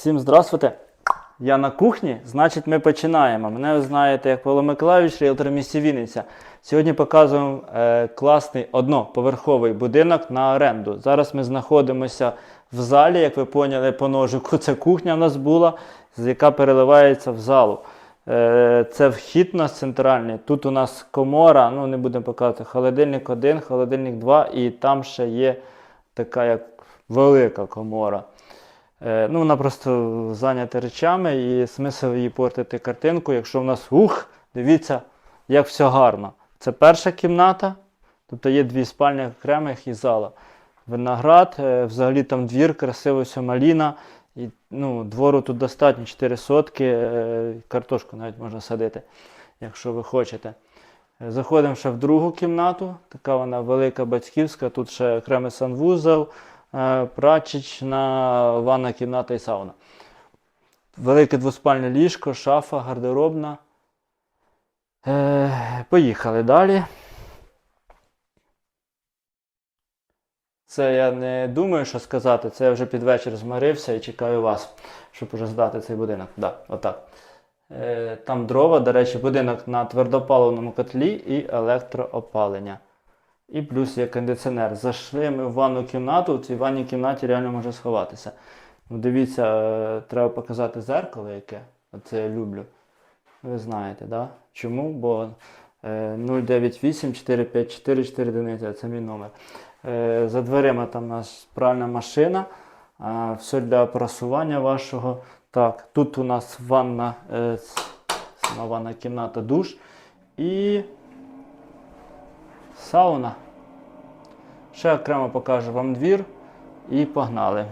Всім здравствуйте! Я на кухні, значить ми починаємо. Мене ви знаєте як Павло Миколайович, ріелтор місті Вінниця. Сьогодні показуємо е, класний одноповерховий будинок на оренду. Зараз ми знаходимося в залі, як ви поняли по ножику, це кухня в нас була, яка переливається в залу. Е, Це вхід у нас центральний. Тут у нас комора, ну не будемо показувати, холодильник 1, холодильник 2, і там ще є така як велика комора. Е, ну, вона просто зайнята речами і смисл її портити картинку, якщо в нас ух, дивіться, як все гарно. Це перша кімната, тобто є дві спальні окремих і зала. Виноград, е, взагалі там двір, красиво все маліна. І, ну, двору тут достатньо 4 сотки, е, картошку навіть можна садити, якщо ви хочете. Заходимо ще в другу кімнату, така вона велика батьківська, тут ще окремий санвузол, прачечна, ванна кімната і сауна. Велике двоспальне ліжко, шафа, гардеробна. Е, поїхали далі. Це я не думаю, що сказати. Це я вже під вечір змирився і чекаю вас, щоб уже здати цей будинок. Да, отак. Е, там дрова, до речі, будинок на твердопаливному котлі і електроопалення. І плюс є кондиціонер. Зайшли ми в ванну кімнату, в цій ванній кімнаті реально може сховатися. Ну, дивіться, е, треба показати зеркало яке. Оце я люблю. Ви знаєте, да? Чому? Бо е, 098 454 4 це мій номер. Е, За дверима там у нас пральна машина, все для прасування вашого. Так, тут у нас ванна, е, сама ванна кімната, душ і сауна. Ще окремо покажу вам двір і погнали.